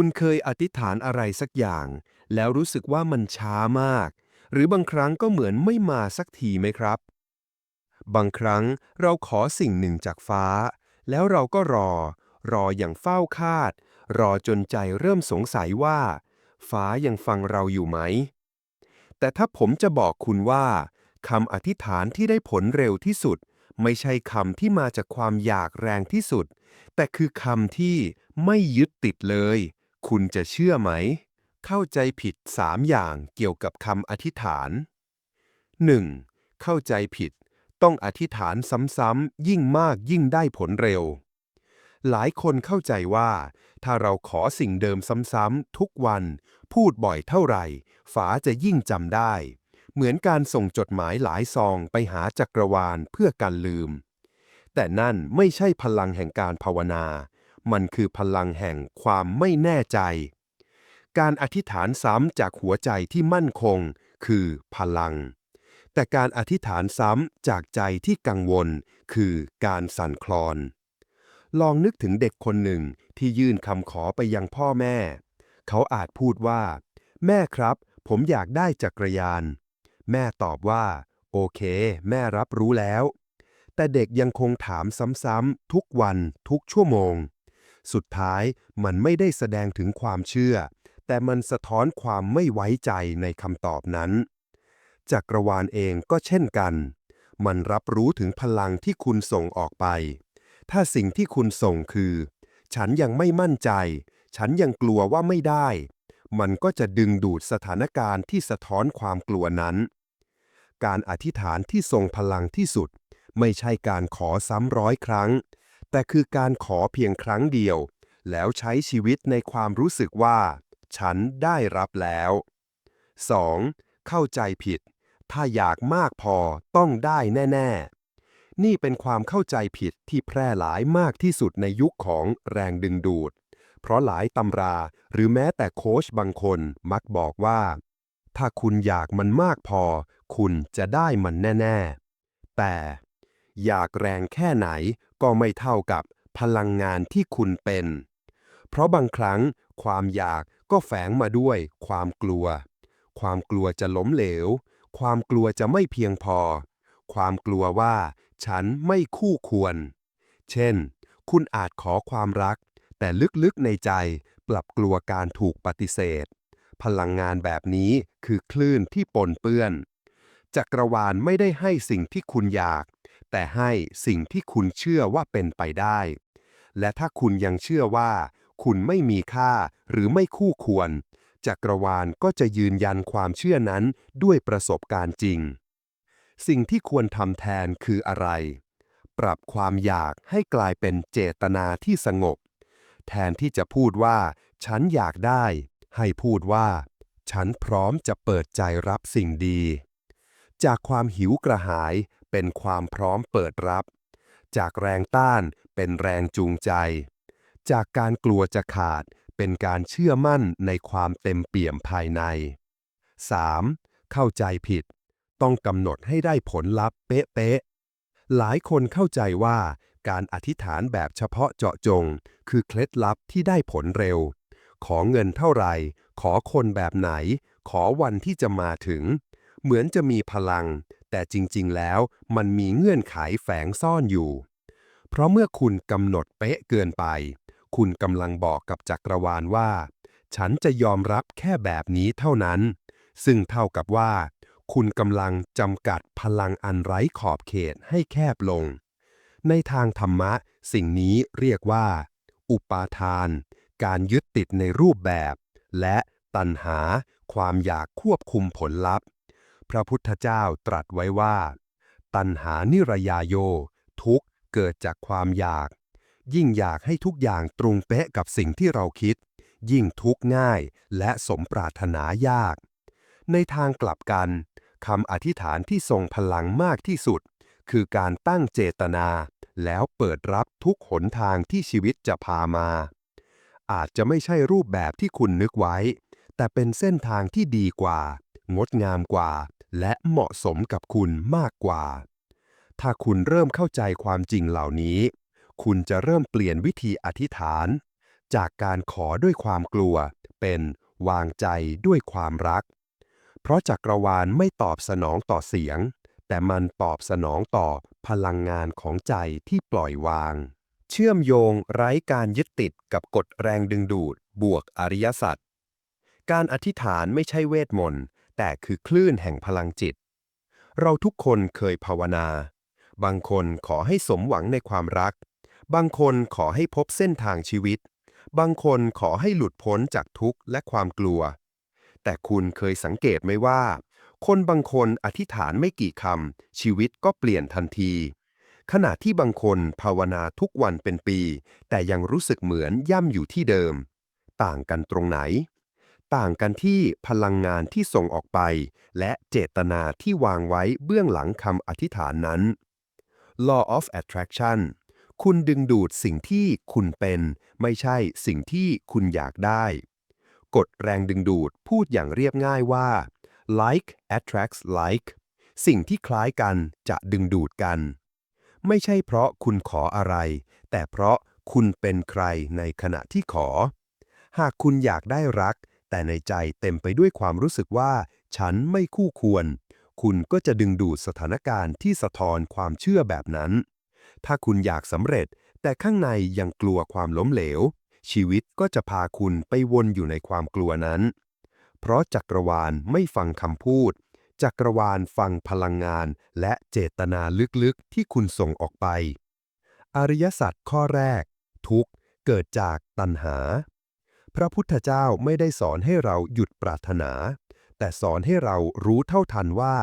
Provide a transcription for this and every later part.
คุณเคยอธิษฐานอะไรสักอย่าง แล้วรู้สึกว่ามันช้ามาก หรือบางครั้งก็เหมือนไม่มาสักทีไหมครับ บางครั้งเราขอสิ่งหนึ่งจากฟ้า แล้วเราก็รอ รออย่างเฝ้าคาด รอจนใจเริ่มสงสัยว่า ฟ้ายังฟังเราอยู่ไหม แต่ถ้าผมจะบอกคุณว่าคำอธิษฐานที่ได้ผลเร็วที่สุด ไม่ใช่คำที่มาจากความอยากแรงที่สุด แต่คือคำที่ไม่ยึดติดเลย คุณจะเชื่อไหม เข้าใจผิดสามอย่างเกี่ยวกับคำอธิษฐาน 1. เข้าใจผิด ต้องอธิษฐานซ้ำๆยิ่งมากยิ่งได้ผลเร็ว หลายคนเข้าใจว่า ถ้าเราขอสิ่งเดิมซ้ำๆทุกวัน พูดบ่อยเท่าไหร่ ฝาจะยิ่งจำได้ เหมือนการส่งจดหมายหลายซองไปหาจักรวาลเพื่อกันลืม แต่นั่นไม่ใช่พลังแห่งการภาวนา มันคือพลังแห่งความไม่แน่ใจ การอธิษฐานซ้ำจากหัวใจที่มั่นคง คือพลัง แต่การอธิษฐานซ้ำจากใจที่กังวล คือการสั่นคลอน ลองนึกถึงเด็กคนหนึ่งที่ยื่นคำขอไปยังพ่อแม่ เขาอาจพูดว่า แม่ครับ ผมอยากได้จักรยาน แม่ตอบว่า โอเค แม่รับรู้แล้วแต่เด็กยังคงถามซ้ำๆทุกวันทุกชั่วโมง สุดท้ายมันไม่ได้แสดงถึงความเชื่อ แต่มันสะท้อนความไม่ไว้ใจในคำตอบนั้น จักรวาลเองก็เช่นกัน มันรับรู้ถึงพลังที่คุณส่งออกไป ถ้าสิ่งที่คุณส่งคือ ฉันยังไม่มั่นใจ ฉันยังกลัวว่าไม่ได้ มันก็จะดึงดูดสถานการณ์ที่สะท้อนความกลัวนั้น การอธิษฐานที่ทรงพลังที่สุด ไม่ใช่การขอซ้ำร้อยครั้ง แต่คือการขอเพียงครั้งเดียว แล้วใช้ชีวิตในความรู้สึกว่า ฉันได้รับแล้ว 2. เข้าใจผิด ถ้าอยากมากพอต้องได้แน่ ๆ นี่เป็นความเข้าใจผิดที่แพร่หลายมากที่สุดในยุคของแรงดึงดูด เพราะหลายตำราหรือแม้แต่โค้ชบางคนมักบอกว่า ถ้าคุณอยากมันมากพอ คุณจะได้มันแน่ ๆ แต่อยากแรงแค่ไหน ก็ไม่เท่ากับพลังงานที่คุณเป็น เพราะบางครั้งความอยากก็แฝงมาด้วยความกลัว ความกลัวจะล้มเหลว ความกลัวจะไม่เพียงพอ ความกลัวว่า ฉันไม่คู่ควร เช่น คุณอาจขอความรัก แต่ลึกๆในใจกลับกลัวการถูกปฏิเสธ พลังงานแบบนี้คือคลื่นที่ปนเปื้อนจักรวาลไม่ได้ให้สิ่งที่คุณอยาก แต่ให้สิ่งที่คุณเชื่อว่าเป็นไปได้ และถ้าคุณยังเชื่อว่า คุณไม่มีค่าหรือไม่คู่ควร จักรวาลก็จะยืนยันความเชื่อนั้นด้วยประสบการณ์จริง สิ่งที่ควรทำแทนคืออะไร ปรับความอยากให้กลายเป็นเจตนาที่สงบ แทนที่จะพูดว่า ฉันอยากได้ ให้พูดว่า ฉันพร้อมจะเปิดใจรับสิ่งดี จากความหิวกระหาย เป็นความพร้อมเปิดรับ จากแรงต้านเป็นแรงจูงใจ จากการกลัวจะขาดเป็นการเชื่อมั่นในความเต็มเปี่ยมภายใน 3. เข้าใจผิด ต้องกำหนดให้ได้ผลลัพธ์เป๊ะๆ หลายคนเข้าใจว่าการอธิษฐานแบบเฉพาะเจาะจง คือเคล็ดลับที่ได้ผลเร็ว ขอเงินเท่าไหร่ ขอคนแบบไหน ขอวันที่จะมาถึง เหมือนจะมีพลัง แต่จริงๆ แล้วมันมีเงื่อนไขแฝงซ่อนอยู่ เพราะเมื่อคุณกำหนดเป๊ะเกินไป คุณกำลังบอกกับจักรวาลว่า ฉันจะยอมรับแค่แบบนี้เท่านั้น ซึ่งเท่ากับว่า คุณกำลังจำกัดพลังอันไร้ขอบเขตให้แคบลง ในทางธรรมะ สิ่งนี้เรียกว่า อุปาทาน การยึดติดในรูปแบบ และตัณหา ความอยากควบคุมผลลัพธ์ พระพุทธเจ้าตรัสไว้ว่า ตัณหานิรยาโย ทุกเกิดจากความอยาก ยิ่งอยากให้ทุกอย่างตรงเป๊ะกับสิ่งที่เราคิด ยิ่งทุกข์ง่ายและสมปรารถนายาก ในทางกลับกันคำอธิษฐานที่ทรงพลังมากที่สุด คือการตั้งเจตนา แล้วเปิดรับทุกหนทางที่ชีวิตจะพามา อาจจะไม่ใช่รูปแบบที่คุณนึกไว้ แต่เป็นเส้นทางที่ดีกว่า งดงามกว่า และเหมาะสมกับคุณมากกว่า ถ้าคุณเริ่มเข้าใจความจริงเหล่านี้ คุณจะเริ่มเปลี่ยนวิธีอธิษฐาน จากการขอด้วยความกลัว เป็นวางใจด้วยความรัก เพราะจักรวาลไม่ตอบสนองต่อเสียง แต่มันตอบสนองต่อพลังงานของใจที่ปล่อยวาง เชื่อมโยงไร้การยึดติดกับกฎแรงดึงดูด บวกอริยสัจการอธิษฐานไม่ใช่เวทมนต์ แต่คือคลื่นแห่งพลังจิต เราทุกคนเคยภาวนา บางคนขอให้สมหวังในความรัก บางคนขอให้พบเส้นทางชีวิต บางคนขอให้หลุดพ้นจากทุกข์และความกลัว แต่คุณเคยสังเกตไหมว่า คนบางคนอธิษฐานไม่กี่คำชีวิตก็เปลี่ยนทันทีขณะที่บางคนภาวนาทุกวันเป็นปี แต่ยังรู้สึกเหมือนย่ำอยู่ที่เดิม ต่างกันตรงไหน ต่างกันที่พลังงานที่ส่งออกไป และเจตนาที่วางไว้เบื้องหลังคำอธิษฐานนั้น Law of Attraction คุณดึงดูดสิ่งที่คุณเป็น ไม่ใช่สิ่งที่คุณอยากได้ กฎแรงดึงดูดพูดอย่างเรียบง่ายว่า like attracts like สิ่งที่คล้ายกันจะดึงดูดกัน ไม่ใช่เพราะคุณขออะไร แต่เพราะคุณเป็นใครในขณะที่ขอ หากคุณอยากได้รัก แต่ในใจเต็มไปด้วยความรู้สึกว่า ฉันไม่คู่ควร คุณก็จะดึงดูดสถานการณ์ที่สะท้อนความเชื่อแบบนั้น ถ้าคุณอยากสำเร็จ แต่ข้างในยังกลัวความล้มเหลว ชีวิตก็จะพาคุณไปวนอยู่ในความกลัวนั้น เพราะจักรวาลไม่ฟังคำพูด จักรวาลฟังพลังงาน และเจตนาลึกๆที่คุณส่งออกไป อริยสัจข้อแรก ทุกเกิดจากตัณหา พระพุทธเจ้าไม่ได้สอนให้เราหยุดปรารถนา แต่สอนให้เรารู้เท่าทันว่า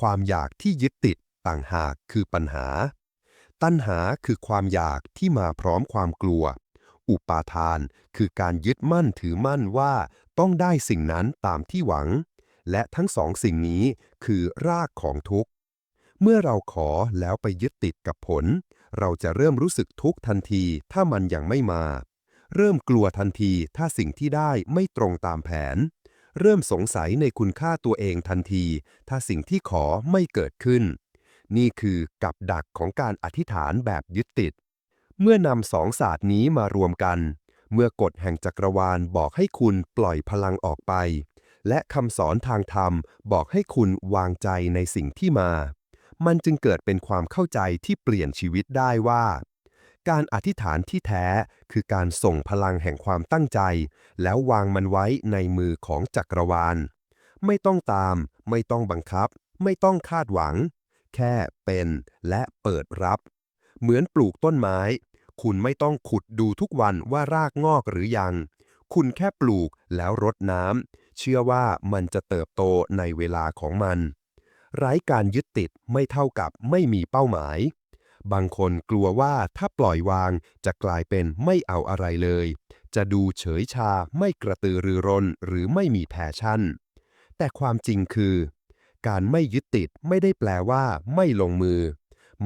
ความอยากที่ยึดติดต่างหากคือปัญหา ตัณหาคือความอยากที่มาพร้อมความกลัว อุปาทานคือการยึดมั่นถือมั่นว่าต้องได้สิ่งนั้นตามที่หวัง และทั้งสองสิ่งนี้คือรากของทุกข์ เมื่อเราขอแล้วไปยึดติดกับผล เราจะเริ่มรู้สึกทุกข์ทันทีถ้ามันยังไม่มา เริ่มกลัวทันทีถ้าสิ่งที่ได้ไม่ตรงตามแผน เริ่มสงสัยในคุณค่าตัวเองทันที ถ้าสิ่งที่ขอไม่เกิดขึ้น นี่คือกับดักของการอธิษฐานแบบยึดติด เมื่อนำสองศาสตร์นี้มารวมกัน เมื่อกฎแห่งจักรวาลบอกให้คุณปล่อยพลังออกไป และคำสอนทางธรรมบอกให้คุณวางใจในสิ่งที่มา มันจึงเกิดเป็นความเข้าใจที่เปลี่ยนชีวิตได้ว่า การอธิษฐานที่แท้คือการส่งพลังแห่งความตั้งใจ แล้ววางมันไว้ในมือของจักรวาล ไม่ต้องตาม ไม่ต้องบังคับ ไม่ต้องคาดหวัง แค่เป็นและเปิดรับ เหมือนปลูกต้นไม้ คุณไม่ต้องขุดดูทุกวันว่ารากงอกหรือยัง คุณแค่ปลูกแล้วรดน้ำเชื่อว่ามันจะเติบโตในเวลาของมัน ไร้การยึดติดไม่เท่ากับไม่มีเป้าหมาย บางคนกลัวว่าถ้าปล่อยวางจะกลายเป็นไม่เอาอะไรเลย จะดูเฉยชาไม่กระตือรือร้นหรือไม่มีแพชชั่น แต่ความจริงคือ การไม่ยึดติดไม่ได้แปลว่า ไม่ลงมือ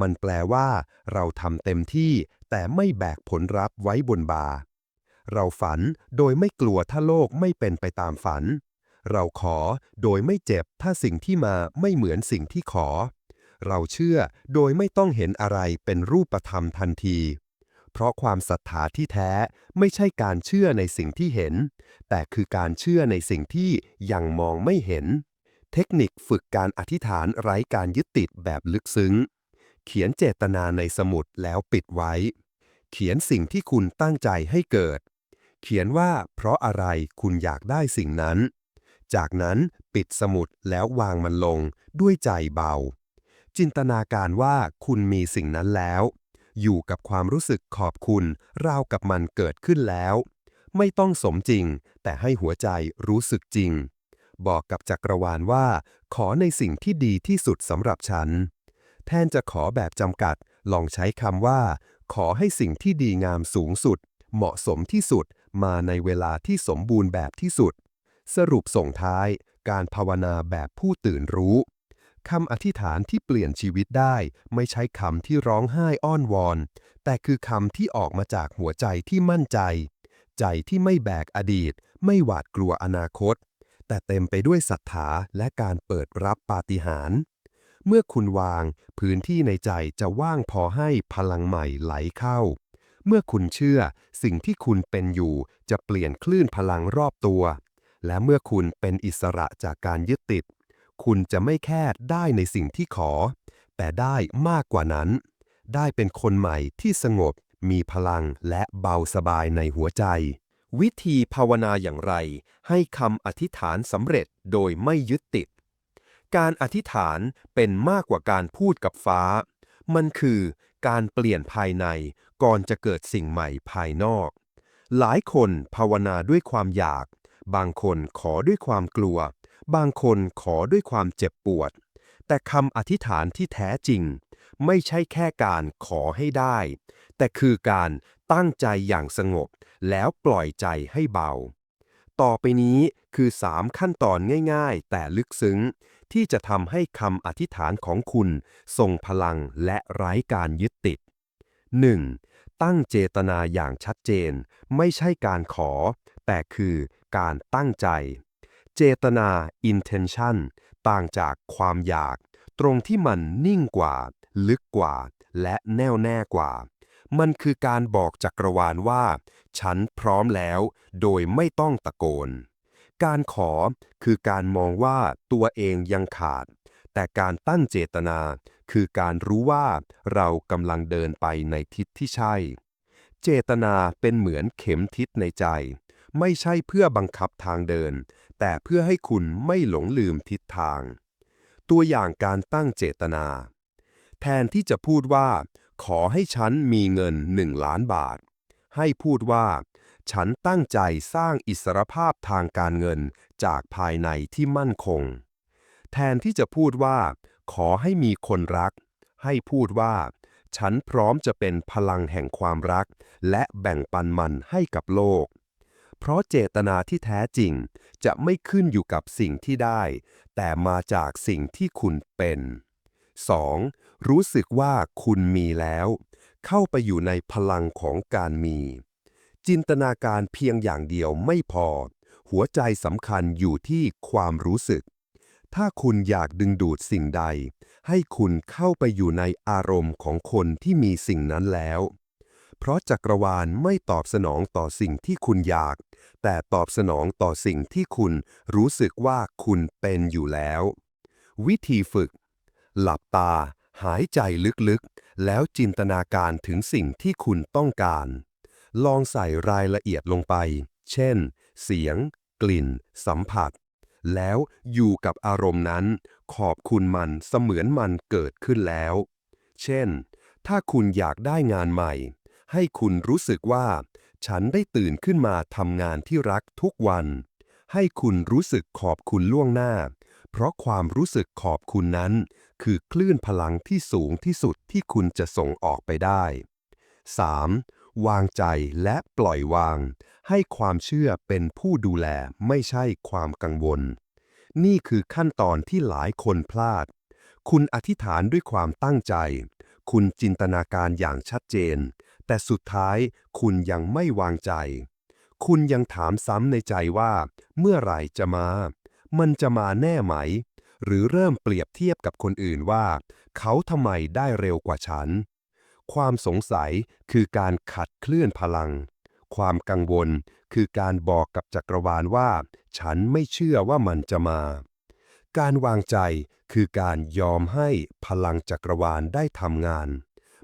มันแปลว่า เราทำเต็มที่แต่ไม่แบกผลลัพธ์ไว้บนบา เราฝันโดยไม่กลัวถ้าโลกไม่เป็นไปตามฝัน เราขอโดยไม่เจ็บถ้าสิ่งที่มาไม่เหมือนสิ่งที่ขอ เราเชื่อโดยไม่ต้องเห็นอะไรเป็นรูปธรรมทันที เพราะความศรัทธาที่แท้ไม่ใช่การเชื่อในสิ่งที่เห็น แต่คือการเชื่อในสิ่งที่ยังมองไม่เห็น เทคนิคฝึกการอธิษฐานไร้การยึดติดแบบลึกซึ้ง เขียนเจตนาในสมุดแล้วปิดไว้ เขียนสิ่งที่คุณตั้งใจให้เกิด เขียนว่าเพราะอะไรคุณอยากได้สิ่งนั้นจากนั้นปิดสมุดแล้ววางมันลงด้วยใจเบา จินตนาการว่าคุณมีสิ่งนั้นแล้ว อยู่กับความรู้สึกขอบคุณ ราวกับมันเกิดขึ้นแล้ว ไม่ต้องสมจริง แต่ให้หัวใจรู้สึกจริง บอกกับจักรวาลว่า ขอในสิ่งที่ดีที่สุดสำหรับฉัน แทนจะขอแบบจำกัด ลองใช้คำว่า ขอให้สิ่งที่ดีงามสูงสุด เหมาะสมที่สุดมาในเวลาที่สมบูรณ์แบบที่สุด สรุปส่งท้าย การภาวนาแบบผู้ตื่นรู้ คำอธิษฐานที่เปลี่ยนชีวิตได้ ไม่ใช่คำที่ร้องไห้อ้อนวอน แต่คือคำที่ออกมาจากหัวใจที่มั่นใจ ใจที่ไม่แบกอดีต ไม่หวาดกลัวอนาคต แต่เต็มไปด้วยศรัทธาและการเปิดรับปาฏิหาริย์เมื่อคุณวาง พื้นที่ในใจจะว่างพอให้พลังใหม่ไหลเข้า เมื่อคุณเชื่อ สิ่งที่คุณเป็นอยู่จะเปลี่ยนคลื่นพลังรอบตัว และเมื่อคุณเป็นอิสระจากการยึดติด คุณจะไม่แค่ได้ในสิ่งที่ขอ แต่ได้มากกว่านั้น ได้เป็นคนใหม่ที่สงบ มีพลังและเบาสบายในหัวใจ วิธีภาวนาอย่างไร ให้คำอธิษฐานสำเร็จโดยไม่ยึดติด การอธิษฐานเป็นมากกว่าการพูดกับฟ้า มันคือการเปลี่ยนภายในก่อนจะเกิดสิ่งใหม่ภายนอก หลายคนภาวนาด้วยความอยาก บางคนขอด้วยความกลัว บางคนขอด้วยความเจ็บปวด แต่คำอธิษฐานที่แท้จริง ไม่ใช่แค่การขอให้ได้ แต่คือการตั้งใจอย่างสงบ แล้วปล่อยใจให้เบา ต่อไปนี้คือ 3 ขั้นตอนง่ายๆ แต่ลึกซึ้ง ที่จะทำให้คำอธิษฐานของคุณทรงพลังและไร้การยึดติด 1. ตั้งเจตนาอย่างชัดเจน ไม่ใช่การขอ แต่คือการตั้งใจ จตนา intention ต่างจากความอยาก ตรงที่มันนิ่งกว่า ลึกกว่า และแน่วแน่กว่า มันคือการบอกจักรวาลว่า ฉันพร้อมแล้ว โดยไม่ต้องตะโกน การขอคือการมองว่าตัวเองยังขาด แต่การตั้งเจตนา คือการรู้ว่าเรากำลังเดินไปในทิศที่ใช่ เจตนาเป็นเหมือนเข็มทิศในใจ ไม่ใช่เพื่อบังคับทางเดิน แต่เพื่อให้คุณไม่หลงลืมทิศทาง ตัวอย่างการตั้งเจตนา แทนที่จะพูดว่า ขอให้ฉันมีเงินหนึ่งล้านบาท ให้พูดว่า ฉันตั้งใจสร้างอิสรภาพทางการเงินจากภายในที่มั่นคง แทนที่จะพูดว่า ขอให้มีคนรัก ให้พูดว่า ฉันพร้อมจะเป็นพลังแห่งความรัก และแบ่งปันมันให้กับโลก เพราะเจตนาที่แท้จริง จะไม่ขึ้นอยู่กับสิ่งที่ได้ แต่มาจากสิ่งที่คุณเป็น 2. รู้สึกว่าคุณมีแล้ว เข้าไปอยู่ในพลังของการมี จินตนาการเพียงอย่างเดียวไม่พอ หัวใจสำคัญอยู่ที่ความรู้สึก ถ้าคุณอยากดึงดูดสิ่งใด ให้คุณเข้าไปอยู่ในอารมณ์ของคนที่มีสิ่งนั้นแล้ว เพราะจักรวาลไม่ตอบสนองต่อสิ่งที่คุณอยาก แต่ตอบสนองต่อสิ่งที่คุณรู้สึกว่าคุณเป็นอยู่แล้ว วิธีฝึก หลับตา หายใจลึกๆ แล้วจินตนาการถึงสิ่งที่คุณต้องการ ลองใส่รายละเอียดลงไป เช่น เสียง กลิ่น สัมผัส แล้วอยู่กับอารมณ์นั้น ขอบคุณมันเสมือนมันเกิดขึ้นแล้ว เช่น ถ้าคุณอยากได้งานใหม่ ให้คุณรู้สึกว่า ฉันได้ตื่นขึ้นมาทำงานที่รักทุกวัน ให้คุณรู้สึกขอบคุณล่วงหน้า เพราะความรู้สึกขอบคุณนั้น คือคลื่นพลังที่สูงที่สุดที่คุณจะส่งออกไปได้ 3. วางใจและปล่อยวาง ให้ความเชื่อเป็นผู้ดูแลไม่ใช่ความกังวล นี่คือขั้นตอนที่หลายคนพลาด คุณอธิษฐานด้วยความตั้งใจ คุณจินตนาการอย่างชัดเจน แต่สุดท้ายคุณยังไม่วางใจ คุณยังถามซ้ำในใจว่า เมื่อไหร่จะมา มันจะมาแน่ไหม หรือเริ่มเปรียบเทียบกับคนอื่นว่า เขาทำไมได้เร็วกว่าฉัน ความสงสัยคือการขัดเคลื่อนพลัง ความกังวลคือการบอกกับจักรวาลว่า ฉันไม่เชื่อว่ามันจะมาการวางใจคือการยอมให้พลังจักรวาลได้ทำงาน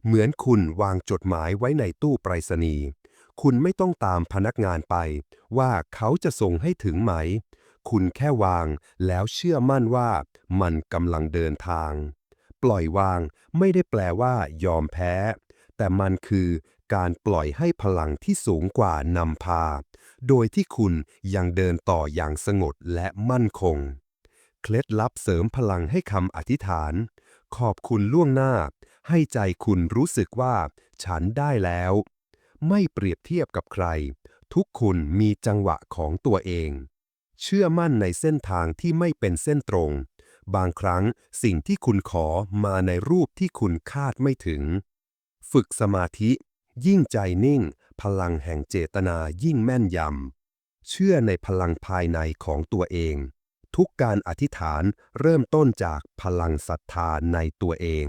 เหมือนคุณวางจดหมายไว้ในตู้ไปรษณีย์ คุณไม่ต้องตามพนักงานไป ว่าเขาจะส่งให้ถึงไหม คุณแค่วางแล้วเชื่อมั่นว่ามันกำลังเดินทาง ปล่อยวางไม่ได้แปลว่ายอมแพ้ แต่มันคือการปล่อยให้พลังที่สูงกว่านำพา โดยที่คุณยังเดินต่ออย่างสงบและมั่นคง เคล็ดลับเสริมพลังให้คำอธิษฐาน ขอบคุณล่วงหน้า ให้ใจคุณรู้สึกว่า ฉันได้แล้ว ไม่เปรียบเทียบกับใคร ทุกคนมีจังหวะของตัวเอง เชื่อมั่นในเส้นทางที่ไม่เป็นเส้นตรง บางครั้งสิ่งที่คุณขอมาในรูปที่คุณคาดไม่ถึง ฝึกสมาธิ ยิ่งใจนิ่ง พลังแห่งเจตนายิ่งแม่นยำ เชื่อในพลังภายในของตัวเองทุกการอธิษฐานเริ่มต้นจากพลังศรัทธาในตัวเอง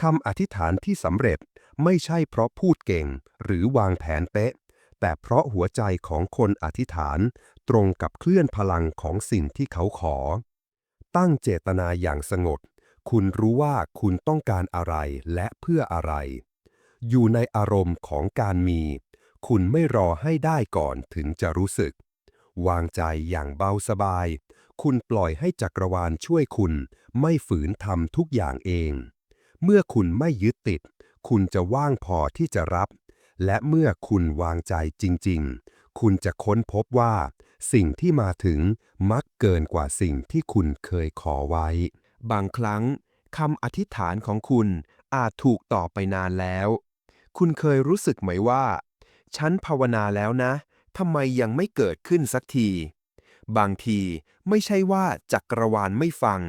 คำอธิษฐานที่สำเร็จไม่ใช่เพราะพูดเก่งหรือวางแผนเป๊ะ แต่เพราะหัวใจของคนอธิษฐานตรงกับเคลื่อนพลังของสิ่งที่เขาขอ ตั้งเจตนาอย่างสงบ คุณรู้ว่าคุณต้องการอะไรและเพื่ออะไร อยู่ในอารมณ์ของการมี คุณไม่รอให้ได้ก่อนถึงจะรู้สึก วางใจอย่างเบาสบาย คุณปล่อยให้จักรวาลช่วยคุณ ไม่ฝืนทำทุกอย่างเอง เมื่อคุณไม่ยึดติด คุณจะว่างพอที่จะรับ และเมื่อคุณวางใจจริง ๆ คุณจะค้นพบว่า สิ่งที่มาถึงมักเกินกว่าสิ่งที่คุณเคยขอไว้ บางครั้งคำอธิษฐานของคุณอาจถูกต่อไปนานแล้ว คุณเคยรู้สึกไหมว่า ฉันภาวนาแล้วนะทำไมยังไม่เกิดขึ้นสักที บางทีไม่ใช่ว่าจักรวาลไม่ฟัง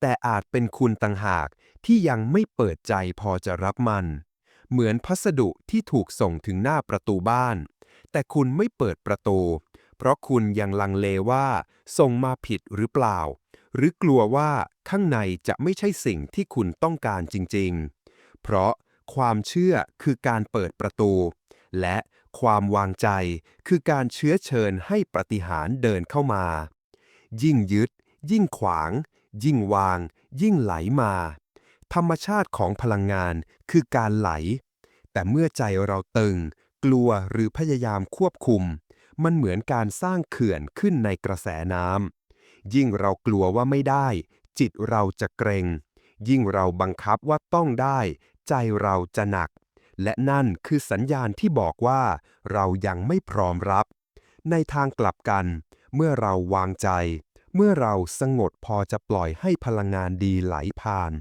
แต่อาจเป็นคุณต่างหาก ที่ยังไม่เปิดใจพอจะรับมัน เหมือนพัสดุที่ถูกส่งถึงหน้าประตูบ้าน แต่คุณไม่เปิดประตู เพราะคุณยังลังเลว่า ส่งมาผิดหรือเปล่า หรือกลัวว่าข้างในจะไม่ใช่สิ่งที่คุณต้องการจริง ๆ เพราะความเชื่อคือการเปิดประตู และความวางใจคือการเชื้อเชิญให้ปฏิหารเดินเข้ามา ยิ่งยึด ยิ่งขวาง ยิ่งวาง ยิ่งไหลมา ธรรมชาติของพลังงานคือการไหล แต่เมื่อใจเราตึง กลัวหรือพยายามควบคุม มันเหมือนการสร้างเขื่อนขึ้นในกระแสน้ำยิ่งเรากลัวว่าไม่ได้ จิตเราจะเกรง ยิ่งเราบังคับว่าต้องได้ ใจเราจะหนัก และนั่นคือสัญญาณที่บอกว่า เรายังไม่พร้อมรับ ในทางกลับกัน เมื่อเราวางใจ เมื่อเราสงบพอจะปล่อยให้พลังงานดีไหลผ่าน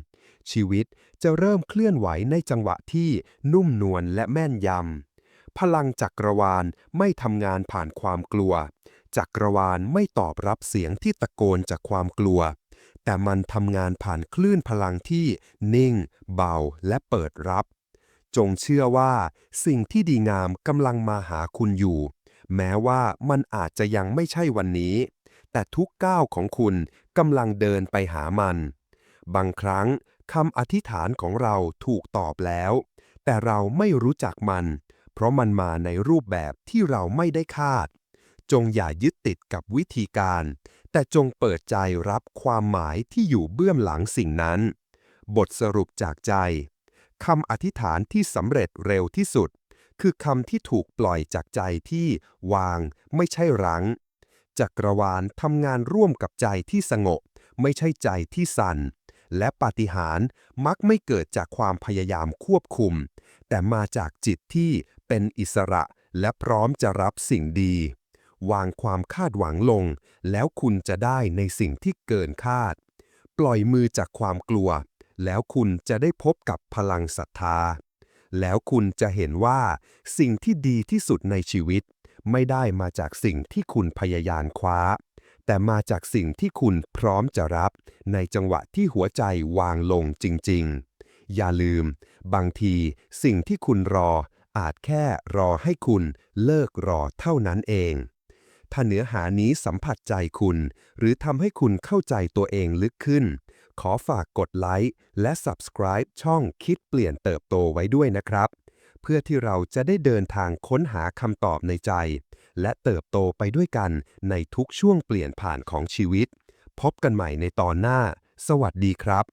ชีวิตจะเริ่มเคลื่อนไหวในจังหวะที่นุ่มนวลและแม่นยำ พลังจักรวาลไม่ทำงานผ่านความกลัว จักรวาลไม่ตอบรับเสียงที่ตะโกนจากความกลัว แต่มันทำงานผ่านคลื่นพลังที่นิ่ง เบาและเปิดรับ จงเชื่อว่า สิ่งที่ดีงามกำลังมาหาคุณอยู่ แม้ว่ามันอาจจะยังไม่ใช่วันนี้ แต่ทุกก้าวของคุณกำลังเดินไปหามันบางครั้ง คำอธิษฐานของเราถูกตอบแล้ว แต่เราไม่รู้จักมัน เพราะมันมาในรูปแบบที่เราไม่ได้คาด จงอย่ายึดติดกับวิธีการ แต่จงเปิดใจรับความหมายที่อยู่เบื้องหลังสิ่งนั้น บทสรุปจากใจคำอธิษฐานที่สำเร็จเร็วที่สุด คือคำที่ถูกปล่อยจากใจที่วางไม่ใช่รังจักรวาลทำงานร่วมกับใจที่สงบ ไม่ใช่ใจที่สั่น และปาฏิหาริย์มักไม่เกิดจากความพยายามควบคุม แต่มาจากจิตที่เป็นอิสระและพร้อมจะรับสิ่งดี วางความคาดหวังลง แล้วคุณจะได้ในสิ่งที่เกินคาด ปล่อยมือจากความกลัว แล้วคุณจะได้พบกับพลังศรัทธา แล้วคุณจะเห็นว่า สิ่งที่ดีที่สุดในชีวิต ไม่ได้มาจากสิ่งที่คุณพยายามคว้า แต่มาจากสิ่งที่คุณพร้อมจะรับ ในจังหวะที่หัวใจวางลงจริง ๆ อย่าลืม บางทีสิ่งที่คุณรอ อาจแค่รอให้คุณเลิกรอเท่านั้นเอง ถ้าเนื้อหานี้สัมผัสใจคุณ หรือทำให้คุณเข้าใจตัวเองลึกขึ้น ขอฝากกดไลค์และ Subscribe ช่องคิดเปลี่ยนเติบโตไว้ด้วยนะครับ เพื่อที่เราจะได้เดินทางค้นหาคำตอบในใจ และเติบโตไปด้วยกันในทุกช่วงเปลี่ยนผ่านของชีวิต พบกันใหม่ในตอนหน้า สวัสดีครับ